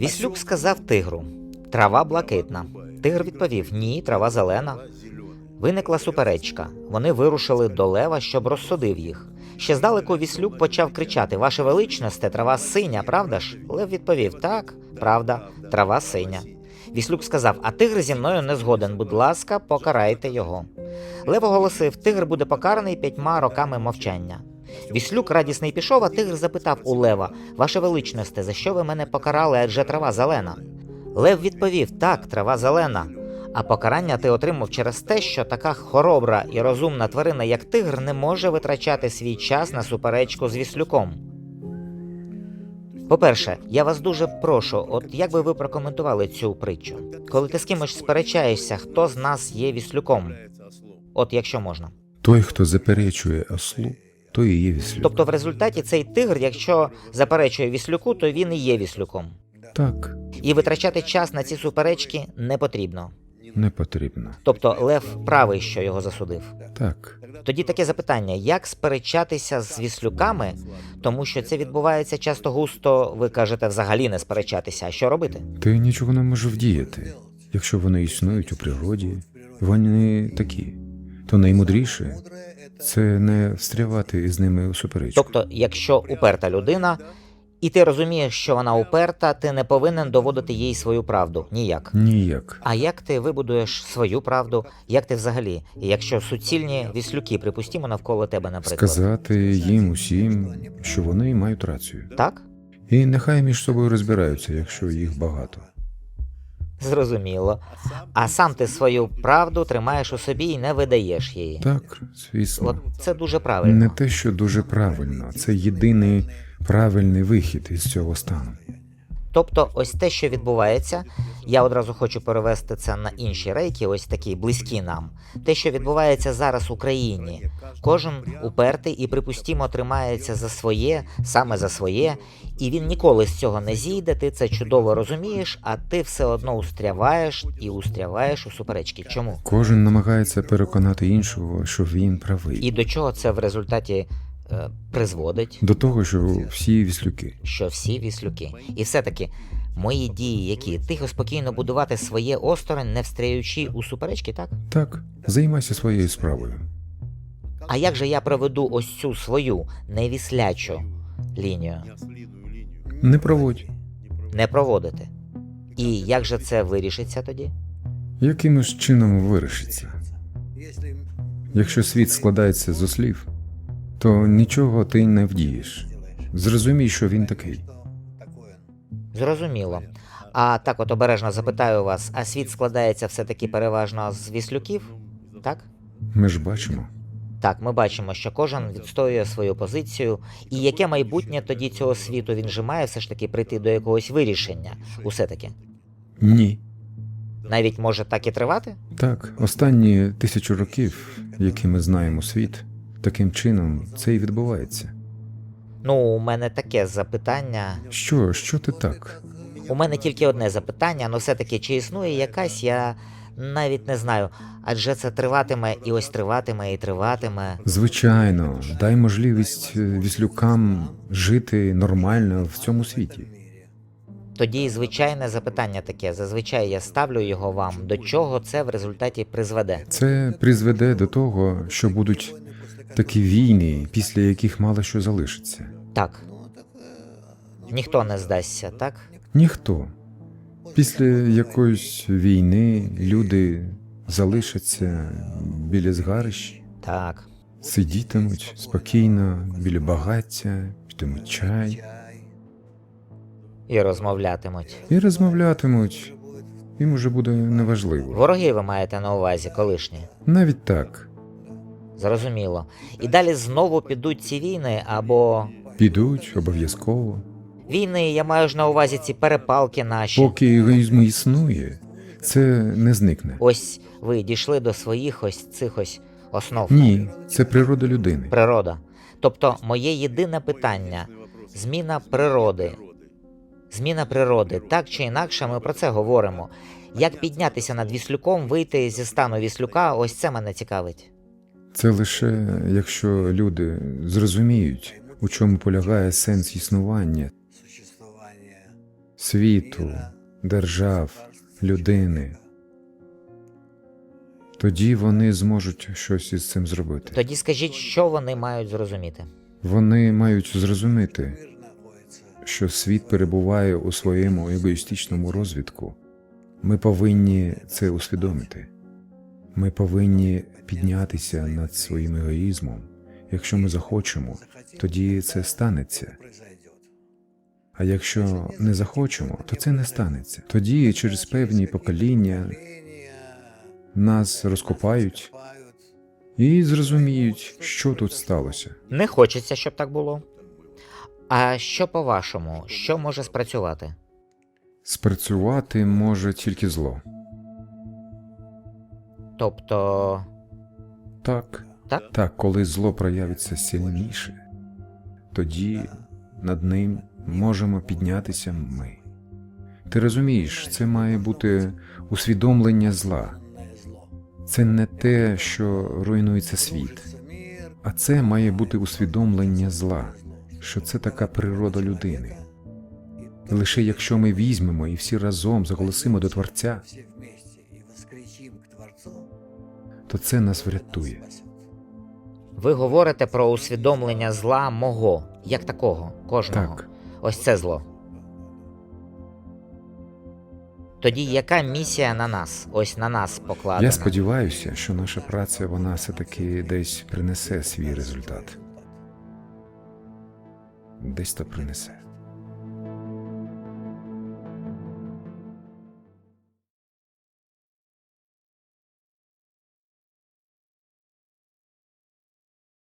Віслюк сказав тигру: трава блакитна. Тигр відповів: Ні, трава зелена. Виникла суперечка. Вони вирушили до лева, щоб розсудив їх. Ще здалеку Віслюк почав кричати: Ваше величносте, трава синя, правда ж? Лев відповів: Так, правда, трава синя. Віслюк сказав: А тигр зі мною не згоден. Будь ласка, покарайте його. Лев оголосив: Тигр буде покараний п'ятьма роками мовчання. Віслюк радісний пішов, а тигр запитав у лева: Ваше величносте, за що ви мене покарали, адже трава зелена? Лев відповів: Так, трава зелена. А покарання ти отримав через те, що така хоробра і розумна тварина, як тигр, не може витрачати свій час на суперечку з віслюком. По-перше, я вас дуже прошу, от як би ви прокоментували цю притчу? Коли ти з кимось сперечаєшся, хто з нас є віслюком? От якщо можна. Той, хто заперечує ослу, той і є віслюк. Тобто, в результаті цей тигр, якщо заперечує віслюку, то він і є віслюком. Так, І витрачати час на ці суперечки не потрібно. не потрібно. Тобто Лев правий, що його засудив. Так, Тоді таке запитання: як сперечатися з віслюками, тому що це відбувається часто густо, ви кажете, взагалі не сперечатися. А що робити? ти нічого не можеш вдіяти. Якщо вони існують у природі, вони такі. То наймудріше це не встрявати із ними у суперечку. Тобто, якщо уперта людина, і ти розумієш, що вона уперта, ти не повинен доводити їй свою правду ніяк. Ніяк. А як ти вибудуєш свою правду? Як ти взагалі? Якщо суцільні віслюки, припустімо, навколо тебе, наприклад, Сказати їм усім, що вони мають рацію. так? І нехай між собою розбираються, якщо їх багато. Зрозуміло. А сам ти свою правду тримаєш у собі і не видаєш її. Так, звісно. От це дуже правильно. Не те, що дуже правильно, це єдиний правильний вихід із цього стану. Тобто, ось те, що відбувається, я одразу хочу перевести це на інші рейки, ось такі близькі нам. Те, що відбувається зараз в Україні, кожен упертий і припустімо тримається за своє, саме за своє, і він ніколи з цього не зійде. Ти це чудово розумієш, а ти все одно устряваєш і устряваєш у суперечки. Чому? Кожен намагається переконати іншого, що він правий. І до чого це в результаті призводить? До того, що всі віслюки. що всі віслюки. І все-таки мої дії, які тихо спокійно будувати своє осторонь, не встряючи у суперечки, так? Так, займайся своєю справою. А як же я проведу ось цю свою невіслячу лінію? Не проводь. Не проводити. І як же це вирішиться тоді? Якимось чином вирішиться. Якщо світ складається з ослів, то нічого ти не вдієш. Зрозумій, що він такий. Зрозуміло. А так от обережно запитаю вас, а світ складається все-таки переважно з віслюків? Так? Ми ж бачимо. Так, ми бачимо, що кожен відстоює свою позицію, і яке майбутнє тоді цього світу він же має все ж таки прийти до якогось вирішення, усе таки. Ні. Навіть може так і тривати? Так, останні тисячу років, які ми знаємо світ, таким чином це і відбувається. Ну, у мене таке запитання. Що, що ти так? У мене тільки одне запитання, але все-таки чи існує якась, я навіть не знаю. Адже це триватиме і ось триватиме і триватиме. Звичайно, дай можливість е, віслюкам жити нормально в цьому світі. Тоді звичайне запитання таке. Зазвичай я ставлю його вам. До чого це в результаті призведе? Це призведе до того, що будуть такі війни, після яких мало що залишиться. Так. Ніхто не здасться, так? Ніхто. Після якоїсь війни люди залишаться біля згарищ, Так. сидітимуть спокійно біля багаття, питимуть чай І розмовлятимуть. і розмовлятимуть. Їм уже буде неважливо. Вороги ви маєте на увазі колишні. Навіть так. Зрозуміло. І далі знову підуть ці війни або. Підуть обов'язково. Війни, я маю ж на увазі ці перепалки наші. Поки егоїзм існує, це не зникне. Ось ви дійшли до своїх ось цих ось основ. Ні, це природа людини. Природа. Тобто, моє єдине питання зміна природи. Зміна природи. Так чи інакше, ми про це говоримо. Як піднятися над віслюком, вийти зі стану віслюка, ось це мене цікавить. Це лише якщо люди зрозуміють, у чому полягає сенс існування, світу, держав, людини, тоді вони зможуть щось із цим зробити. Тоді скажіть, що вони мають зрозуміти. Вони мають зрозуміти, що світ перебуває у своєму егоїстичному розвитку. Ми повинні це усвідомити. Ми повинні піднятися над своїм егоїзмом. Якщо ми захочемо, тоді це станеться. А якщо не захочемо, то це не станеться. Тоді через певні покоління нас розкопають і зрозуміють, що тут сталося. Не хочеться, щоб так було. А що по-вашому, що може спрацювати? Спрацювати може тільки зло. Тобто, Так, так? так, коли зло проявиться сильніше, тоді над ним можемо піднятися ми. Ти розумієш, це має бути усвідомлення зла. Це не те, що руйнується світ, а це має бути усвідомлення зла, що це така природа людини. І лише якщо ми візьмемо і всі разом заголосимо до Творця, то це нас врятує. Ви говорите про усвідомлення зла мого, як такого, кожного. Так. Ось це зло. Тоді яка місія на нас? Ось на нас покладена. Я сподіваюся, що наша праця вона все-таки десь принесе свій результат. Десь то принесе.